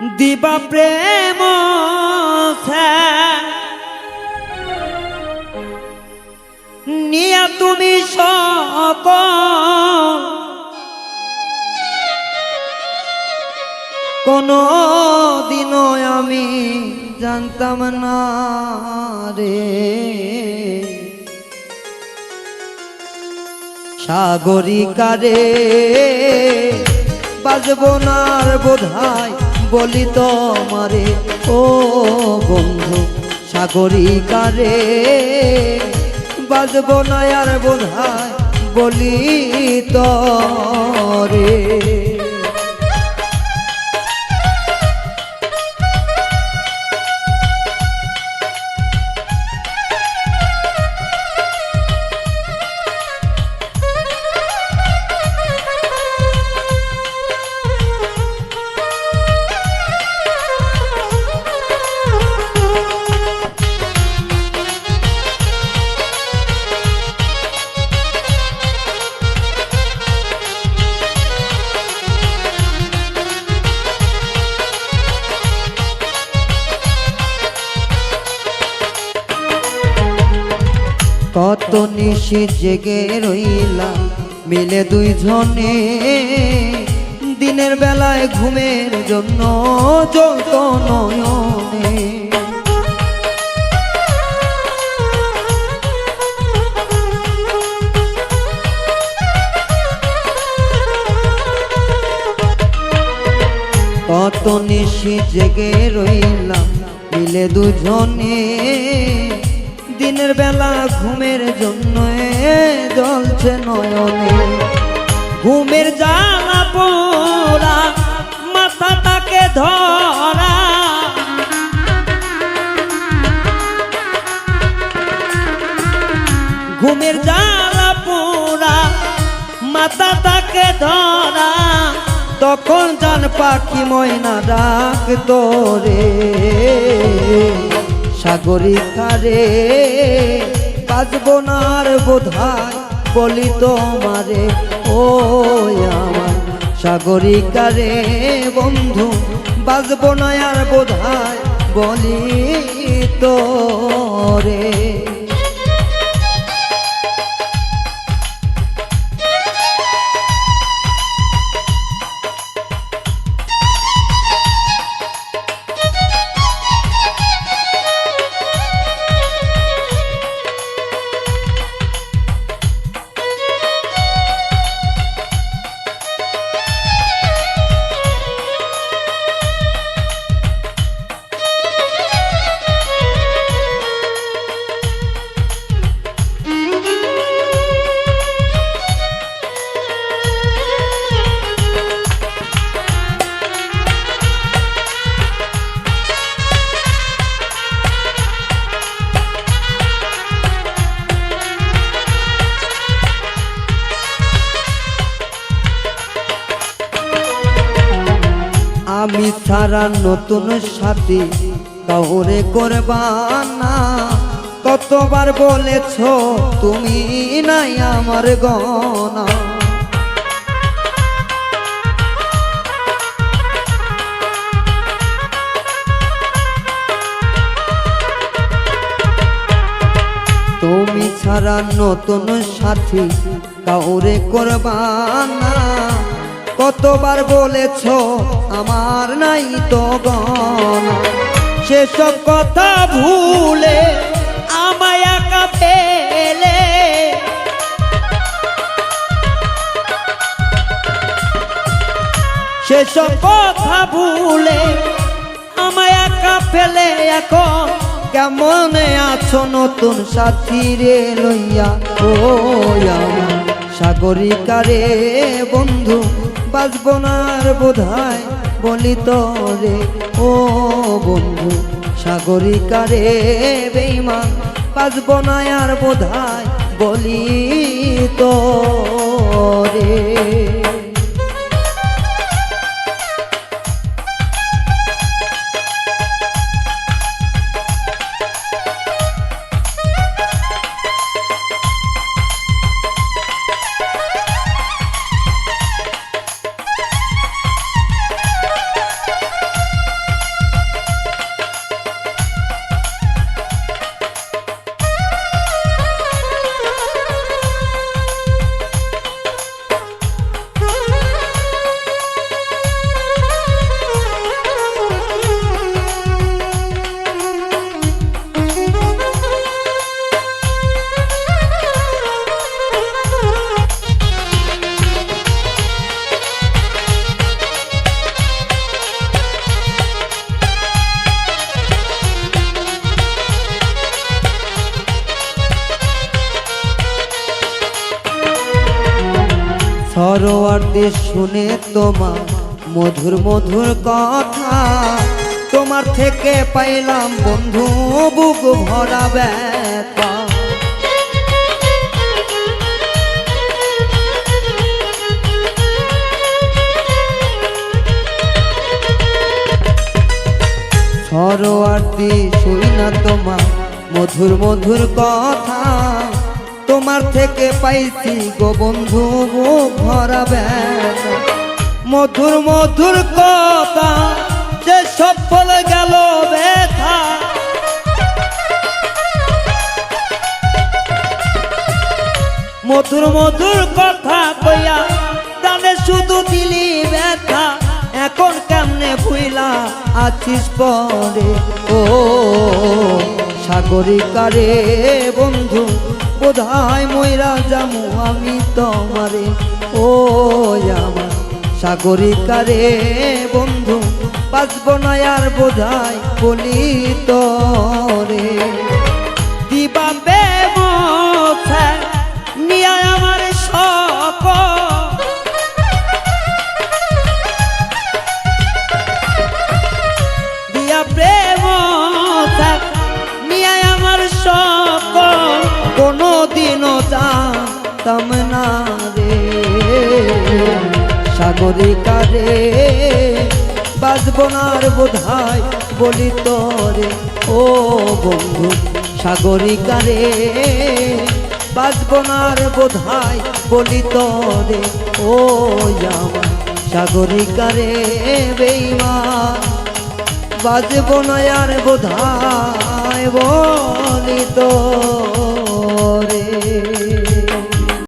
দিবা প্রেম নিয়া তুমি সকল কোনো দিন আমি জানতাম না রে। সাগরিকারে বাজব না আর বোধায় বলি তোমারে ও বন্ধু সাগরিকারে বাজব না আর বোধায় বলি তরে। কত নিশি জেগে রইলাম মিলে দুইজনে। দিনের বেলায় ঘুমের জন্য জ্বলত নয়নে। কত নিশি জেগে রইলাম, মিলে দুজনে দিনের বেলা ঘুমের জন্য জ্বলছে নয়নে। ঘুমের জ্বালা পোড়া, মাথাটাকে ধরা। ঘুমের জ্বালা পোড়া, মাথাটাকে ধরা। তখন জান পাখি ময়না ডাক তোরে। সাগরিকারে কারে আর বোধায় বলি তোমারে, ও আমার সাগরিকারে বন্ধু বাজব না আর বোধায় বলি তোরে। আমি ছাড়া নতুন সাথী কাউরে করবানা কতবার বলেছ তুমি নাই আমার গনা তুমি ছাড়া নতুন সাথী কাউরে করবানা কতবার বলেছ, আমার নাই তো গনা সেসব কথা ভুলে আমায় একা পেলে সেসব কথা ভুলে আমায় একা ফেলে এখন। কেমন আছো নতুন সাথী রে লইয়া, ও আমার? সাগরিকারে বন্ধু বাজবনার বোধায় বলি রে ও বন্ধু, সাগরিকারে বেইমান বাজবনায় আর বোধায় বলি রে সরোয়ার্দি শুনে তোমার মধুর মধুর কথা। তোমার থেকে পাইলাম বন্ধু বুক ভরা ব্যথা। সরোয়ার্দি শুই না তোমার মধুর মধুর কথা। তোমার থেকে পাইছি গো বন্ধু ভরা মধুর মধুর কথা, যে সফল গেল ব্যথা। মধুর মধুর কথা কইয়া জানে শুধু দিলি ব্যথা। এখন কেমনে ভুইলা আছিস পরে? ও সাগরিকারে বন্ধু বোধায় ময়রা জামু আমি তোমারে। ও আমার সাগরিকারে বন্ধু, বাঁচব না আর বোধহয় বলি তরে রে সাগরিকা রে বাজব না আর বোধায় বলি তোরে। ও বন্ধু সাগরিকা রে বাজব না বোধায় বলি তোরে। ও আমার সাগরিকা রে বেইমান, বাজব না আর বোধায় বলি তোরে।